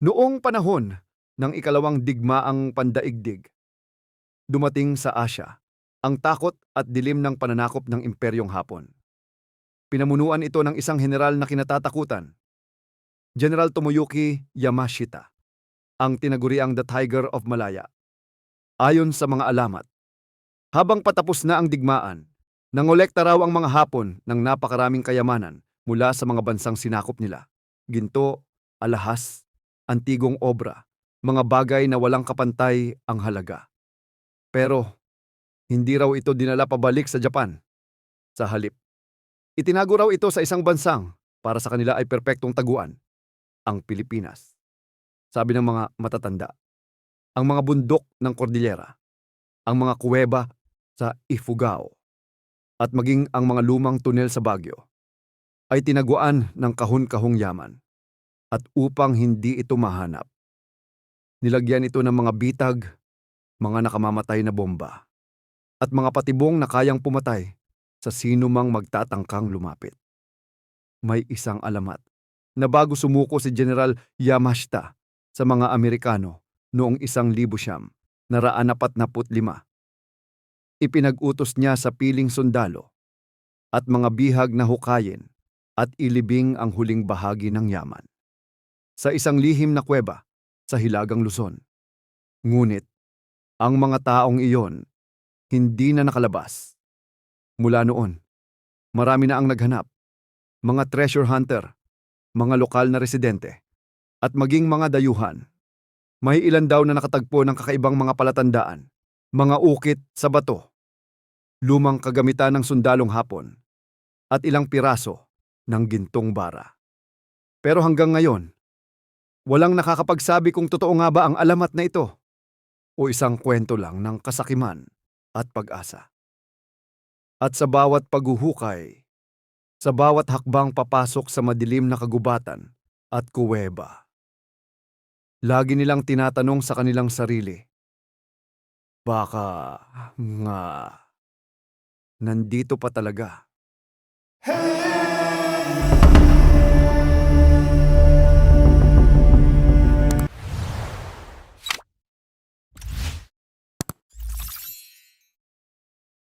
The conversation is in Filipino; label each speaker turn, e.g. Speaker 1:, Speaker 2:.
Speaker 1: Noong panahon ng ikalawang digmaang pandaigdig, dumating sa Asya ang takot at dilim ng pananakop ng Imperyong Hapon. Pinamunuan ito ng isang general na kinatatakutan, General Tomoyuki Yamashita, ang tinaguriang The Tiger of Malaya. Ayon sa mga alamat, habang patapos na ang digmaan, nangolekta raw ang mga Hapon ng napakaraming kayamanan mula sa mga bansang sinakop nila. Ginto, alahas, antigong obra, mga bagay na walang kapantay ang halaga. Pero, hindi raw ito dinala pabalik sa Japan. Sa halip, itinago raw ito sa isang bansang para sa kanila ay perpektong taguan, ang Pilipinas. Sabi ng mga matatanda, ang mga bundok ng Cordillera, ang mga kuweba sa Ifugao, at maging ang mga lumang tunel sa Baguio ay tinaguan ng kahon-kahong yaman at upang hindi ito mahanap. Nilagyan ito ng mga bitag, mga nakamamatay na bomba, at mga patibong na kayang pumatay sa sino mang magtatangkang lumapit. May isang alamat na bago sumuko si General Yamashita sa mga Amerikano noong isang libo siyam, naraan apat na lima. Ipinag-utos niya sa piling sundalo at mga bihag na hukayin at ilibing ang huling bahagi ng yaman. Sa isang lihim na kuweba sa Hilagang Luzon. Ngunit, ang mga taong iyon hindi na nakalabas. Mula noon, marami na ang naghanap. Mga treasure hunter, mga lokal na residente, at maging mga dayuhan. May ilan daw na nakatagpo ng kakaibang mga palatandaan, mga ukit sa bato, lumang kagamitan ng sundalong hapon, at ilang piraso ng gintong bara. Pero hanggang ngayon, walang nakakapagsabi kung totoo nga ba ang alamat na ito o isang kwento lang ng kasakiman at pag-asa. At sa bawat paghuhukay, sa bawat hakbang papasok sa madilim na kagubatan at kuweba, lagi nilang tinatanong sa kanilang sarili, baka nga nandito pa talaga.
Speaker 2: Hey!